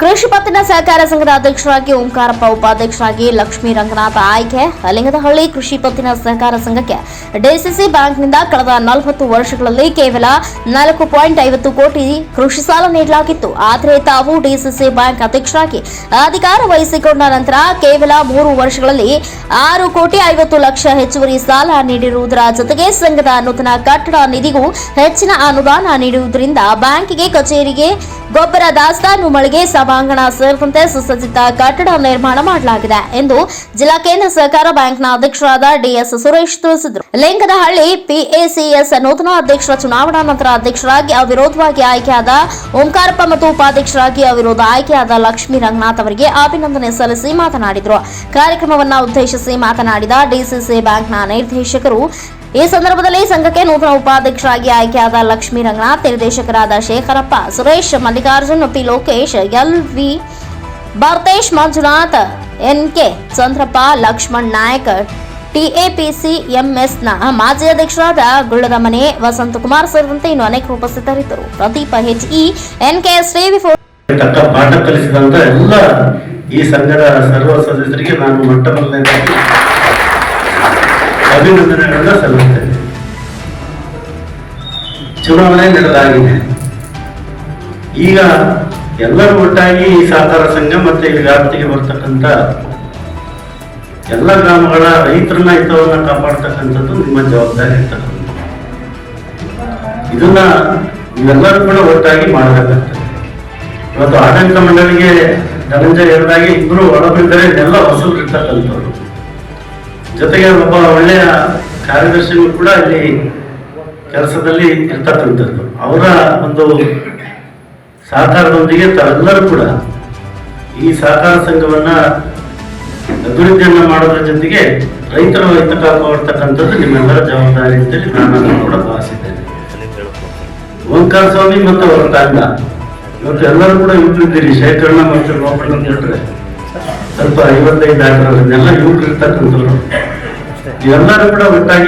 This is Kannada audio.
ಕೃಷಿ ಪತ್ತಿನ ಸಹಕಾರ ಸಂಘದ ಅಧ್ಯಕ್ಷರಾಗಿ ಓಂಕಾರಪ್ಪ ಉಪಾಧ್ಯಕ್ಷರಾಗಿ ಲಕ್ಷ್ಮೀ ರಂಗನಾಥ ಆಯ್ಕೆ. ಲಿಂಗದಹಳ್ಳಿ ಕೃಷಿ ಪತ್ತಿನ ಸಹಕಾರ ಸಂಘಕ್ಕೆ ಡಿಸಿಸಿ ಬ್ಯಾಂಕ್ನಿಂದ ಕಳೆದ ನಲವತ್ತು ವರ್ಷಗಳಲ್ಲಿ ಕೇವಲ ನಾಲ್ಕು ಪಾಯಿಂಟ್ ಐವತ್ತು ಕೋಟಿ ಕೃಷಿ ಸಾಲ ನೀಡಲಾಗಿತ್ತು. ಆದರೆ ತಾವು ಡಿಸಿಸಿ ಬ್ಯಾಂಕ್ ಅಧ್ಯಕ್ಷರಾಗಿ ಅಧಿಕಾರ ವಹಿಸಿಕೊಂಡ ನಂತರ ಕೇವಲ ಮೂರು ವರ್ಷಗಳಲ್ಲಿ ಆರು ಕೋಟಿ ಐವತ್ತು ಲಕ್ಷ ಹೆಚ್ಚುವರಿ ಸಾಲ ನೀಡಿರುವುದರ ಜೊತೆಗೆ ಸಂಘದ ನೂತನ ಕಟ್ಟಡ ನಿಧಿಗೂ ಹೆಚ್ಚಿನ ಅನುದಾನ ನೀಡುವುದರಿಂದ ಬ್ಯಾಂಕಿಗೆ, ಕಚೇರಿಗೆ, ಗೊಬ್ಬರ ದಾಸ್ತಾನು ಮಳಿಗೆ ಸಭಾಂಗಣ ಸೇರಿದಂತೆ ಸುಸಜ್ಜಿತ ಕಟ್ಟಡ ನಿರ್ಮಾಣ ಮಾಡಲಾಗಿದೆ ಎಂದು ಜಿಲ್ಲಾ ಕೇಂದ್ರ ಸಹಕಾರ ಬ್ಯಾಂಕ್ನ ಅಧ್ಯಕ್ಷರಾದ ಡಿಎಸ್ ಸುರೇಶ್ ತಿಳಿಸಿದರು. ಲಿಂಗದಹಳ್ಳಿ ಪಿಎಸಿಎಸ್ ನೂತನ ಅಧ್ಯಕ್ಷರ ಚುನಾವಣಾ ನಂತರ ಅಧ್ಯಕ್ಷರಾಗಿ ಅವಿರೋಧವಾಗಿ ಆಯ್ಕೆಯಾದ ಓಂಕಾರಪ್ಪ ಮತ್ತು ಉಪಾಧ್ಯಕ್ಷರಾಗಿ ಅವಿರೋಧ ಆಯ್ಕೆಯಾದ ಲಕ್ಷ್ಮೀ ರಂಗನಾಥ್ ಅವರಿಗೆ ಅಭಿನಂದನೆ ಸಲ್ಲಿಸಿ ಮಾತನಾಡಿದರು. ಕಾರ್ಯಕ್ರಮವನ್ನು ಉದ್ದೇಶಿಸಿ ಮಾತನಾಡಿದ ಡಿಸಿಸಿ ಬ್ಯಾಂಕ್ನ ನಿರ್ದೇಶಕರು ಈ ಸಂದರ್ಭದಲ್ಲಿ ಸಂಘಕ್ಕೆ ನೂತನ ಉಪಾಧ್ಯಕ್ಷರಾಗಿ ಆಯ್ಕೆಯಾದ ಲಕ್ಷ್ಮೀ ರಂಗನಾಥ್, ನಿರ್ದೇಶಕರಾದ Shekharappa, Suresh, Mallikarjun, P Lokesh, L V Bharathesh, Manjunath, N K Chandrappa, Lakshman Nayak TAPC ಎಂಎಸ್ನ ಮಾಜಿ ಅಧ್ಯಕ್ಷರಾದ ಗುಳ್ಳದ ಮನೆ ವಸಂತಕುಮಾರ್ ಸೇರಿದಂತೆ ಇನ್ನು ಅನೇಕರು ಉಪಸ್ಥಿತರಿದ್ದರು. ಪ್ರದೀಪ ಹೆಚ್ಇ ಎನ್ ಕೆ ಫೋರ್ ತಕ್ಕ ಪಾಠ ಕಲಿಸಿದಂತ ಎಲ್ಲ ಈ ಸಂಘದ ಸರ್ವ ಸದಸ್ಯರಿಗೆ ನಾನು ಮೊಟ್ಟ ಮೊದಲನೇದಾಗಿ ಅಭಿನಂದನೆಗಳನ್ನ ಸಲ್ಲಿಸ್ತೇನೆ. ಚುನಾವಣೆ ನಡೆದಾಗಿದೆ. ಈಗ ಎಲ್ಲರೂ ಒಟ್ಟಾಗಿ ಈ ಸಹಕಾರ ಸಂಘ ಮತ್ತೆ ಇಲ್ಲಿ ವ್ಯಾಪ್ತಿಗೆ ಬರ್ತಕ್ಕಂಥ ಎಲ್ಲ ಗ್ರಾಮಗಳ ರೈತರನ್ನ ಹಿತವನ್ನ ಕಾಪಾಡ್ತಕ್ಕಂಥದ್ದು ನಿಮ್ಮ ಜವಾಬ್ದಾರಿ ಇರ್ತಕ್ಕಂಥ ಇದನ್ನ ನೀವೆಲ್ಲರೂ ಕೂಡ ಒಟ್ಟಾಗಿ ಮಾಡಬೇಕಾಗ್ತದೆ ಇವತ್ತು ಆಡಳಿತ ಮಂಡಳಿಗೆ ಧನಂಜಯ ಹೇಳಿದಾಗೆ ಇಬ್ರು ಒಳಬಿದ್ದರೆ ಇದೆಲ್ಲ ವಸೂಲು ಇರ್ತಕ್ಕಂಥವ್ರು ಜೊತೆಗೆ ಒಬ್ಬ ಒಳ್ಳೆಯ ಕಾರ್ಯದರ್ಶಿಗಳು ಕೂಡ ಇಲ್ಲಿ ಕೆಲಸದಲ್ಲಿ ಇರ್ತಕ್ಕಂಥದ್ದು ಅವರ ಒಂದು ಸಹಕಾರದೊಂದಿಗೆ ತಾವೆಲ್ಲರೂ ಕೂಡ ಈ ಸಹಕಾರ ಸಂಘವನ್ನ ಅಭಿವೃದ್ಧಿಯನ್ನು ಮಾಡೋದ್ರ ಜೊತೆಗೆ ರೈತರ ಹಿತ ಕಾಪಾಡ್ತಕ್ಕಂಥದ್ದು ನಿಮ್ಮೆಲ್ಲರ ಜವಾಬ್ದಾರಿ ಅಂತೇಳಿ ನಾನು ಕೂಡ ಭಾವಿಸಿದ್ದೇನೆ ಓಂಕಾರ ಸ್ವಾಮಿ ಮತ್ತು ಅವರ ತಂಡ, ಇವತ್ತು ಎಲ್ಲರೂ ಕೂಡ ಯುವಕರಿದ್ದೀರಿ. ಶೇಖರಣ ಮತ್ತು ಗೋಪಾಲ್ ಅಂತ ಹೇಳಿದ್ರೆ ಸ್ವಲ್ಪ ಐವತ್ತೈದು ಆಗಿರೋದನ್ನೆಲ್ಲ ಯುವಕರು ಇರ್ತಕ್ಕಂಥವ್ರು. ಎಲ್ಲರೂ ಕೂಡ ಒಟ್ಟಾಗಿ